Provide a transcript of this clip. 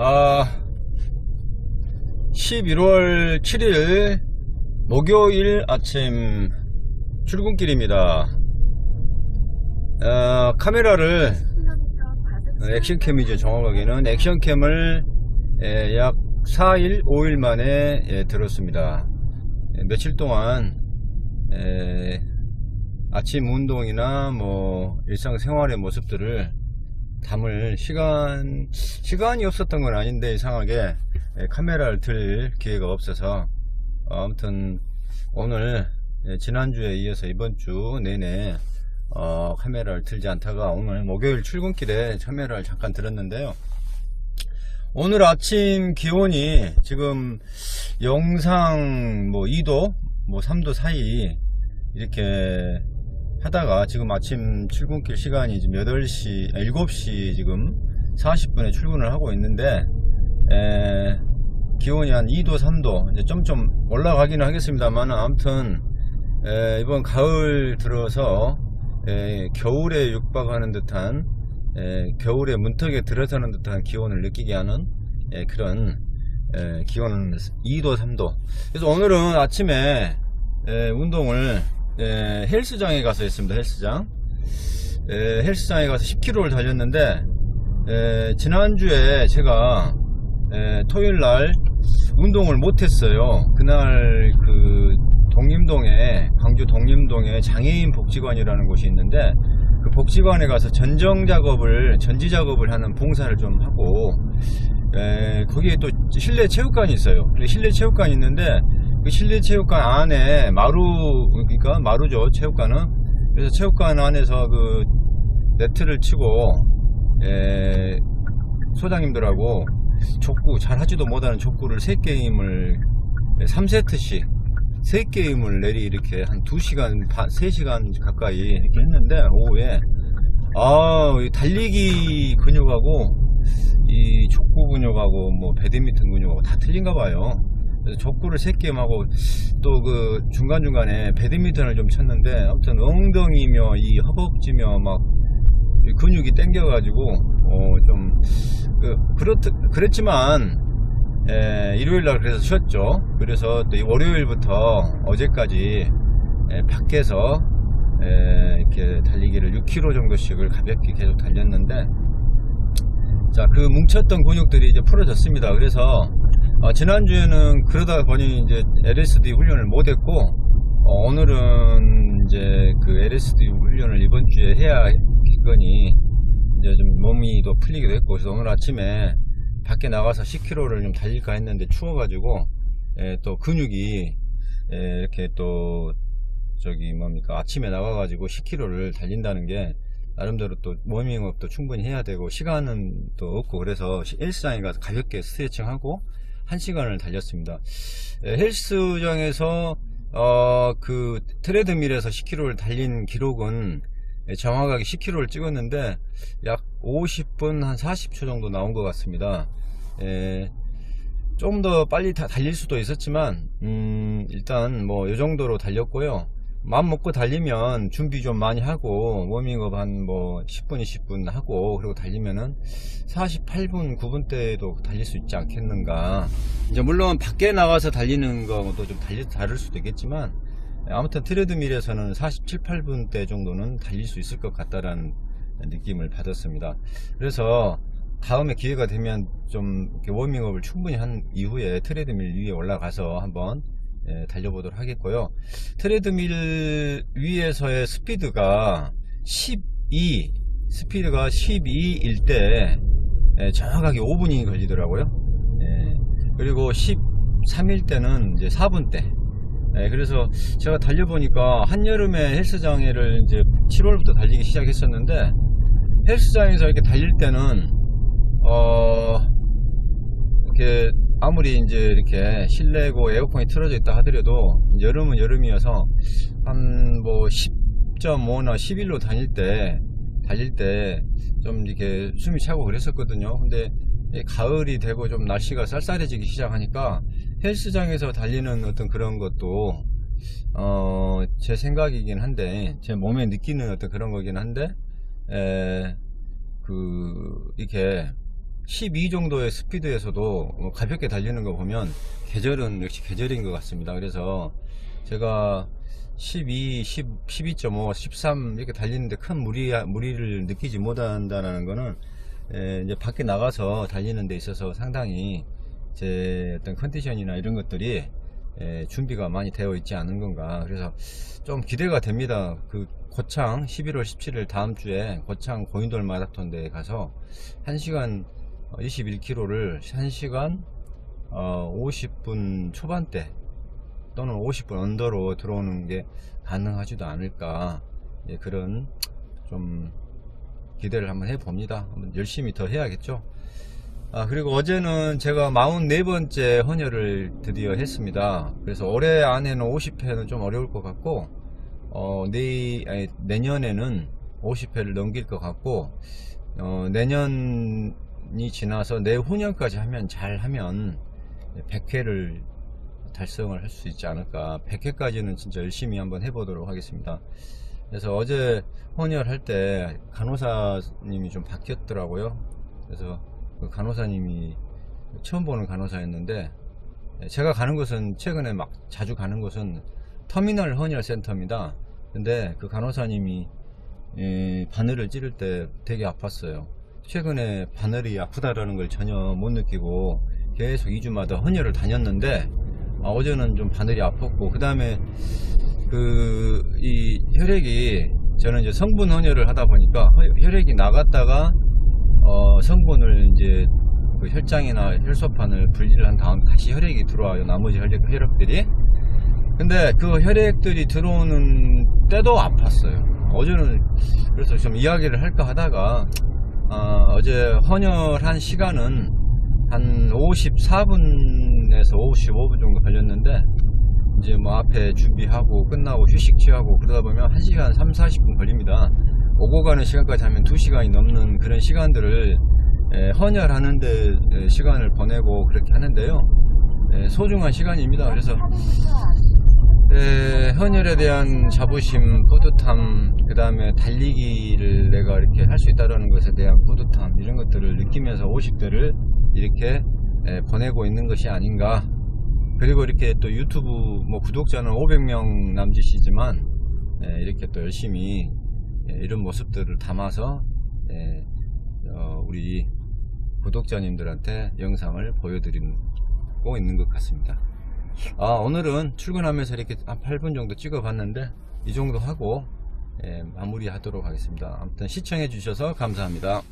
아, 11월 7일 목요일 아침 출근길입니다. 아, 카메라를 액션캠 이죠. 정확하게는 액션캠을 예, 약 4일, 5일 만에 예, 들었습니다. 예, 며칠 동안 예, 아침 운동이나 뭐 일상생활의 모습들을 담을 시간 시간이 없었던 건 아닌데 이상하게 예, 카메라를 들 기회가 없어서 어, 아무튼 오늘 예, 지난주에 이어서 이번 주 내내 어, 카메라를 들지 않다가 오늘 목요일 출근길에 카메라를 잠깐 들었는데요. 오늘 아침 기온이 지금 영상 뭐 2도 뭐 3도 사이 이렇게 하다가 지금 아침 출근길 시간이 지금 8시, 7시 지금 40분에 출근을 하고 있는데, 에, 기온이 한 2도, 3도, 이제 좀좀 올라가기는 하겠습니다만, 아무튼, 에, 이번 가을 들어서, 에, 겨울에 육박하는 듯한, 에, 겨울에 문턱에 들어서는 듯한 기온을 느끼게 하는 에, 그런 에, 기온은 2도, 3도. 그래서 오늘은 아침에 에, 운동을 에, 헬스장에 가서 했습니다. 헬스장. 에, 헬스장에 가서 10km를 달렸는데 에, 지난주에 제가 에, 토요일 날 운동을 못했어요. 그날 그 독림동에 광주 독림동에 장애인 복지관이라는 곳이 있는데 그 복지관에 가서 전정 작업을 전지 작업을 하는 봉사를 좀 하고 에, 거기에 또 실내 체육관이 있어요. 실내 체육관이 있는데 그 실내 체육관 안에 마루 그러니까 마루죠 체육관은. 그래서 체육관 안에서 그 네트를 치고 에, 소장님들하고 족구 잘 하지도 못하는 족구를 3게임을 3세트씩 3게임을 내리 이렇게 한 2시간 반 3시간 가까이 이렇게 했는데 오후에. 아 달리기 근육하고 이 족구 근육하고 뭐 배드민턴 근육하고 다 틀린가 봐요 족구를 3게임 하고 또 그 중간중간에 배드민턴을 좀 쳤는데 아무튼 엉덩이며 이 허벅지며 막 근육이 땡겨가지고 어좀 그, 그렇, 그랬지만 에, 일요일 날 그래서 쉬었죠. 그래서 또이 월요일부터 어제까지 에, 밖에서 에, 이렇게 달리기를 6km 정도씩을 가볍게 계속 달렸는데 자 그 뭉쳤던 근육들이 이제 풀어졌습니다. 그래서 어, 지난주에는 그러다 보니 이제 LSD 훈련을 못했고 어, 오늘은 이제 그 LSD 훈련을 이번 주에 해야겠거니 이제 좀 몸이 더 풀리기도 했고 그래서 오늘 아침에 밖에 나가서 10km를 좀 달릴까 했는데 추워가지고 에, 또 근육이 에, 이렇게 또 저기 뭡니까 아침에 나가가지고 10km를 달린다는 게 나름대로 또 워밍업도 충분히 해야 되고 시간은 또 없고 그래서 헬스장에 가서 가볍게 스트레칭하고 1시간을 달렸습니다. 에, 헬스장에서 어, 그 트레드밀에서 10km를 달린 기록은 예, 정확하게 10km를 찍었는데 약 50분 한 40초 정도 나온 것 같습니다. 예, 좀 더 빨리 다 달릴 수도 있었지만 음, 일단 뭐 이 정도로 달렸고요. 마음 먹고 달리면 준비 좀 많이 하고 워밍업 한 뭐 10분 20분 하고 그리고 달리면은 48분 9분 대에도 달릴 수 있지 않겠는가 이제 물론 밖에 나가서 달리는 것도 좀 달리, 다를 수도 있겠지만 아무튼 트레드밀에서는 47, 8분 대 정도는 달릴 수 있을 것 같다라는 느낌을 받았습니다. 그래서 다음에 기회가 되면 좀 워밍업을 충분히 한 이후에 트레드밀 위에 올라가서 한번 예, 달려보도록 하겠고요. 트레드밀 위에서의 스피드가 12, 스피드가 12일 때 예, 정확하게 5분이 걸리더라고요. 예, 그리고 13일 때는 이제 4분대. 예, 그래서 제가 달려보니까 한여름에 헬스장에를 이제 7월부터 달리기 시작했었는데 헬스장에서 이렇게 달릴 때는 어 이렇게 아무리 이제 이렇게 실내고 에어컨이 틀어져 있다 하더라도 여름은 여름이어서 한 뭐 10.5나 11로 다닐 때 달릴 때 좀 이렇게 숨이 차고 그랬었거든요. 근데 가을이 되고 좀 날씨가 쌀쌀해지기 시작하니까 헬스장에서 달리는 어떤 그런 것도 어, 제 생각이긴 한데 제 몸에 느끼는 어떤 그런 거긴 한데 에, 그 이렇게 12 정도의 스피드에서도 뭐 가볍게 달리는 거 보면 계절은 역시 계절인 것 같습니다. 그래서 제가 12, 10, 12.5, 13 이렇게 달리는데 큰 무리, 무리를 느끼지 못한다는 거는 에, 이제 밖에 나가서 달리는 데 있어서 상당히 제 어떤 컨디션이나 이런 것들이 에, 준비가 많이 되어 있지 않은 건가. 그래서 좀 기대가 됩니다. 그 고창 11월 17일 다음 주에 고창 고인돌 마라톤 대에 가서 1시간 21km를 1시간 50분 초반대 또는 50분 언더로 들어오는 게 가능하지도 않을까 예, 그런 좀 기대를 한번 해봅니다. 열심히 더 해야겠죠. 아, 그리고 어제는 제가 44번째 헌혈을 드디어 했습니다. 그래서 올해 안에는 50회는 좀 어려울 것 같고, 어, 내, 아니, 내년에는 50회를 넘길 것 같고, 어, 내년 이 지나서 내후년까지 하면, 잘 하면 100회를 달성을 할 수 있지 않을까. 100회까지는 진짜 열심히 한번 해보도록 하겠습니다. 그래서 어제 헌혈할 때 간호사님이 좀 바뀌었더라고요. 그래서 그 간호사님이 처음 보는 간호사였는데 제가 가는 곳은 최근에 막 자주 가는 곳은 터미널 헌혈 센터입니다. 근데 그 간호사님이 에, 바늘을 찌를 때 되게 아팠어요. 최근에 바늘이 아프다라는 걸 전혀 못 느끼고 계속 2주마다 헌혈을 다녔는데 아, 어제는 좀 바늘이 아팠고 그 다음에 그 이 혈액이 저는 이제 성분 헌혈을 하다 보니까 허- 혈액이 나갔다가 어, 성분을 이제 그 혈장이나 혈소판을 분리를 한 다음 다시 혈액이 들어와요. 나머지 혈액, 혈액들이. 근데 그 혈액들이 들어오는 때도 아팠어요. 어제는 그래서 좀 이야기를 할까 하다가 아, 어 제 헌혈한 시간은 한 54분에서 55분 정도 걸렸는데 이제 뭐 앞에 준비하고 끝나고 휴식 취하고 그러다 보면 1시간 3, 40분 걸립니다. 오고 가는 시간까지 하면 2시간이 넘는 그런 시간들을 에, 헌혈하는데 에, 시간을 보내고 그렇게 하는데요. 에, 소중한 시간입니다. 그래서 에, 헌혈에 대한 자부심, 뿌듯함, 그 다음에 달리기를 내가 이렇게 할 수 있다는 것에 대한 뿌듯함, 이런 것들을 느끼면서 50대를 이렇게 에, 보내고 있는 것이 아닌가. 그리고 이렇게 또 유튜브 뭐 구독자는 500명 남짓이지만 에, 이렇게 또 열심히 에, 이런 모습들을 담아서 에, 어, 우리 구독자님들한테 영상을 보여드리고 있는 것 같습니다. 아, 오늘은 출근하면서 이렇게 한 8분 정도 찍어 봤는데 이 정도 하고 예, 마무리 하도록 하겠습니다. 아무튼 시청해 주셔서 감사합니다.